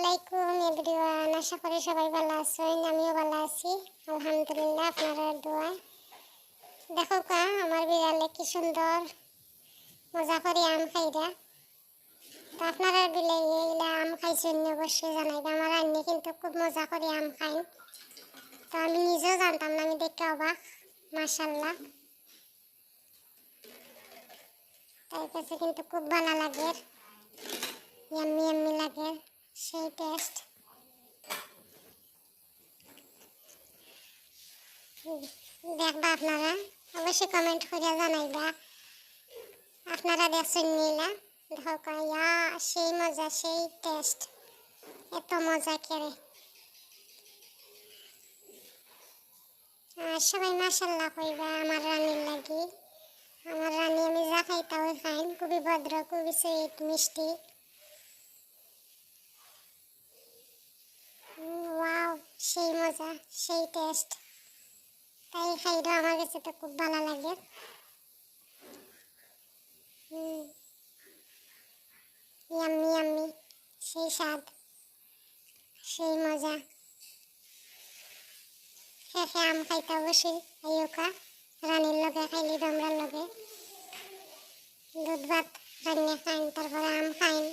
আলাইকুম এভরিওয়ান, আশা করি সবাই ভালো আছেন, আমিও ভালো আছি। আলহামদুলিল্লাহ, আপনারা দোয়া। দেখো কা, আমার বিড়ালে কি সুন্দর, মজা করে আম খাইরা। তো আপনারা দিলে এইগুলা আম খাইছেন অবশ্যই জানাইবে। আমার আন্নি কিন্তু খুব মজা করে আম খাই তো আমি নিজেও জানতাম না, আমি দেখতে অবাক মাশাল্লাহ তাই কাছে কিন্তু খুব ভালো লাগে, ইয়াম্মি ইয়াম্মি লাগে। সেই টেস্ট দেখবা আপনারা, অবশ্যই কমেন্ট করে জানাইবা। আপনারা দেখছেন নিলা দেখো সেই মজা, সেই টেস্ট এত মজা করে। আর সবাই মাসাল্লাহ কইবা, আমার রানীর লাগি। আমার রানী আমি যা খাই তাও খাই খুবই ভদ্র, খুবই সুইট মিষ্টি। ওয়াও সেই মজা, সেই টেস্ট তাই খাইলেও আমার কাছে তো খুব ভালো লাগে। ইয়াম্মি ইয়াম্মি সেই স্বাদ, সেই মজা। শেষে আম খাইতে অবশ্যই আইওকা রানীর লগে খাইলি দমরার লগে। দুধ ভাত রান্না খাইন তারপরে আম খাইন।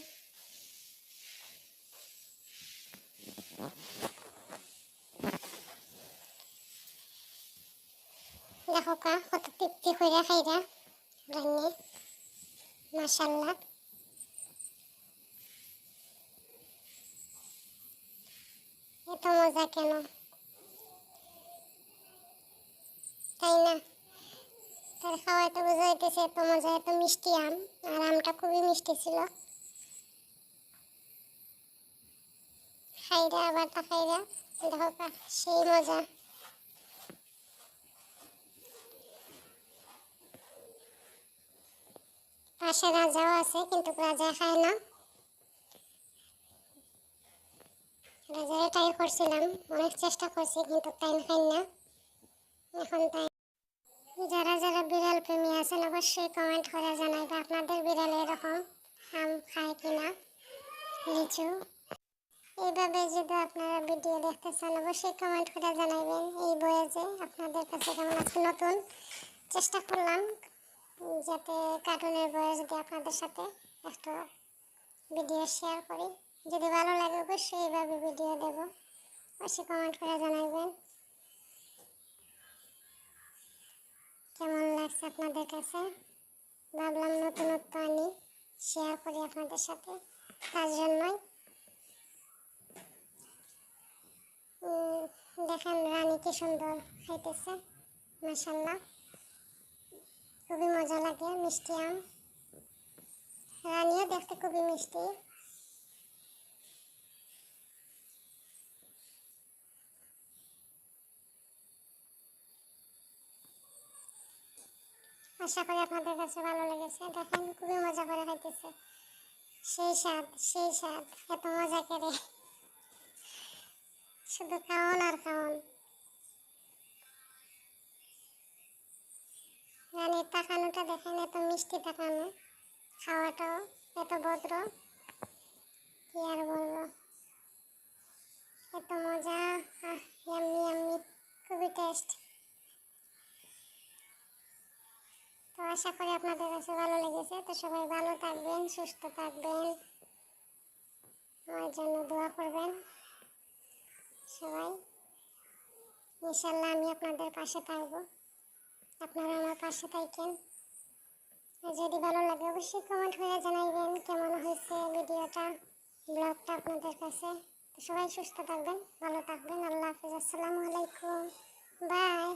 দেখো কা কত তৃপ্তি খাইরা রান্নে এত মজা কেন? তাই না? তার খাওয়াটা বুঝাইতেছে এত মজা, এত মিষ্টি আম। আর আমটা খুবই মিষ্টি ছিল। খাইরা তা খাইরা দেখো সেই মজা। পাশে রাজাও আছে, কিন্তু রাজা খায় না। রাজারে ট্রাই করছিলাম, অনেক চেষ্টা করছি, কিন্তু টাইম খাই না। এখন তাই। যারা যারা বিড়াল প্রেমী আছেন, অবশ্যই কমেন্ট করে জানাইবে, আপনাদের বিড়াল এরকম আম খায় কিনা, লিচু। এইভাবে যদি আপনারা ভিডিও দেখতে চান অবশ্যই কমেন্ট করে জানাবেন এই বইয়ে যে আপনাদের কাছে কেমন আছে নতুন। চেষ্টা করলাম যাতে কার্টুনের বয়ে যদি আপনাদের সাথে একটা ভিডিও শেয়ার করি। যদি ভালো লাগে অবশ্যই এইভাবে ভিডিও দেব। অবশ্যই কমেন্ট করে জানাবেন কেমন লাগছে আপনাদের কাছে? ভাবলাম নতুনত্ব আনি শেয়ার করি আপনাদের সাথে। তার জন্যই দেখেন রানী কি সুন্দর খাইতেছে মাসাল্লাহ খুবই মজা লাগে, মিষ্টি আম। রানিও দেখতে খুবই মিষ্টি। আশা করি আপনাদের কাছে ভালো লেগেছে। দেখেন, খুবই মজা করে খাইতেছে। সেই স্বাদ সেই স্বাদ, এত মজা করে। শুধু খাওয়ান আর খাওয়ান রানীর তাকানোটা দেখেন, এত মিষ্টি তাকানো। খাওয়াটাও এত ভদ্র। কি আর বলব? এত মজা। ইয়াম্মি ইয়াম্মি খুবই টেস্ট তো আশা করি আপনাদের কাছে ভালো লেগেছে। তো সবাই ভালো থাকবেন, সুস্থ থাকবেন। আমার জন্য দোয়া করবেন। সবাই ইনশাল্লাহ আমি আপনাদের পাশে থাকব। আপনারা আমার পাশে থাকেন। যদি ভালো লাগে অবশ্যই কমেন্ট করে জানাইবেন কেমন হয়েছে ভিডিওটা ব্লগটা আপনাদের কাছে। সবাই সুস্থ থাকবেন, ভালো থাকবেন। আল্লাহ হাফিজ। আসসালামু আলাইকুম। বাই